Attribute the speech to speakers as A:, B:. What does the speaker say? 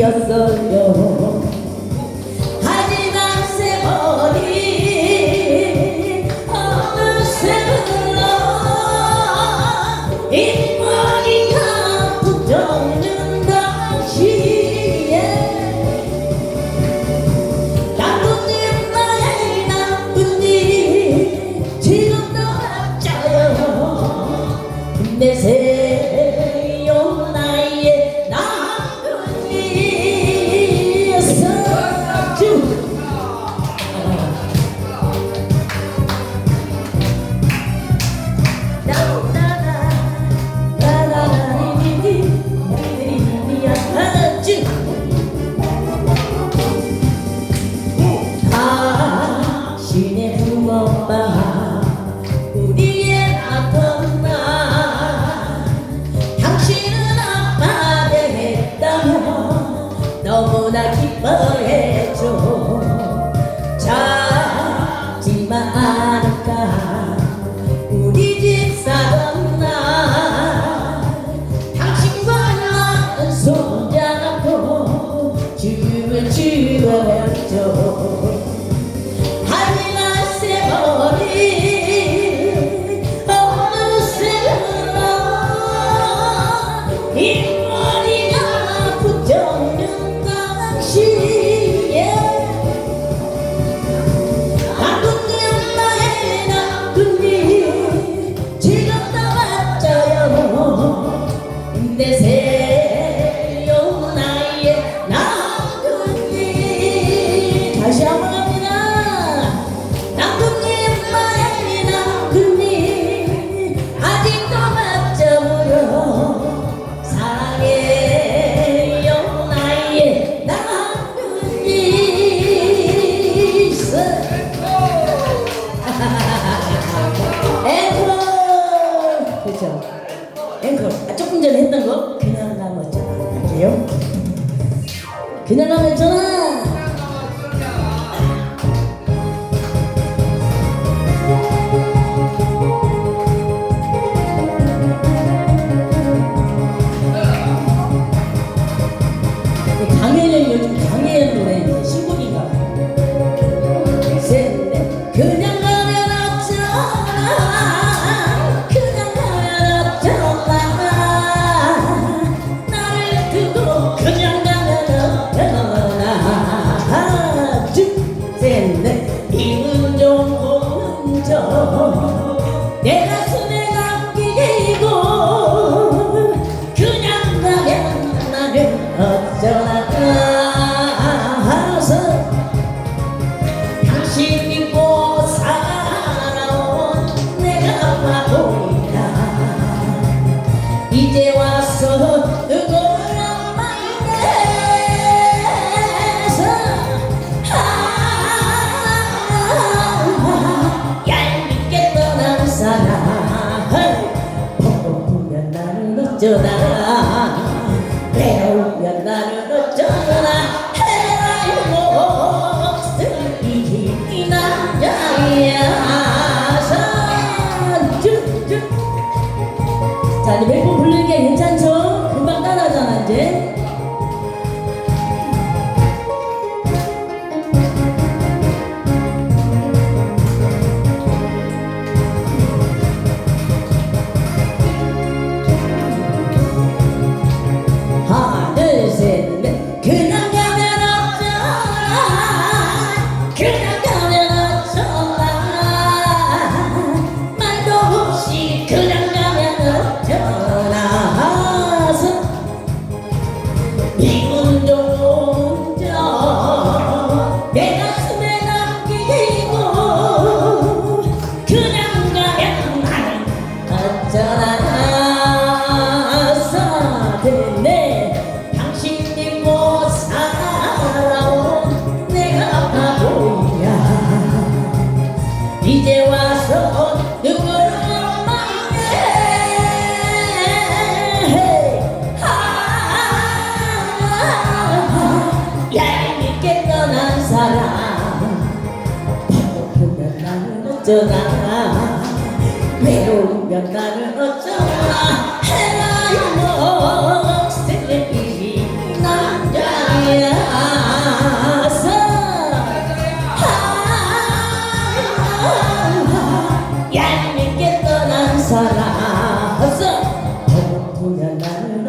A: 일이었어요. 손잡고 지금을 지루해져. 그냥 가면 있잖아. 됐네. 이은정 공정 就有单 어쩌나 외로우면 나는 어쩌나 해라 목숨이 남자야서 얄밉게 떠난 사람. 없어 배고프면 나는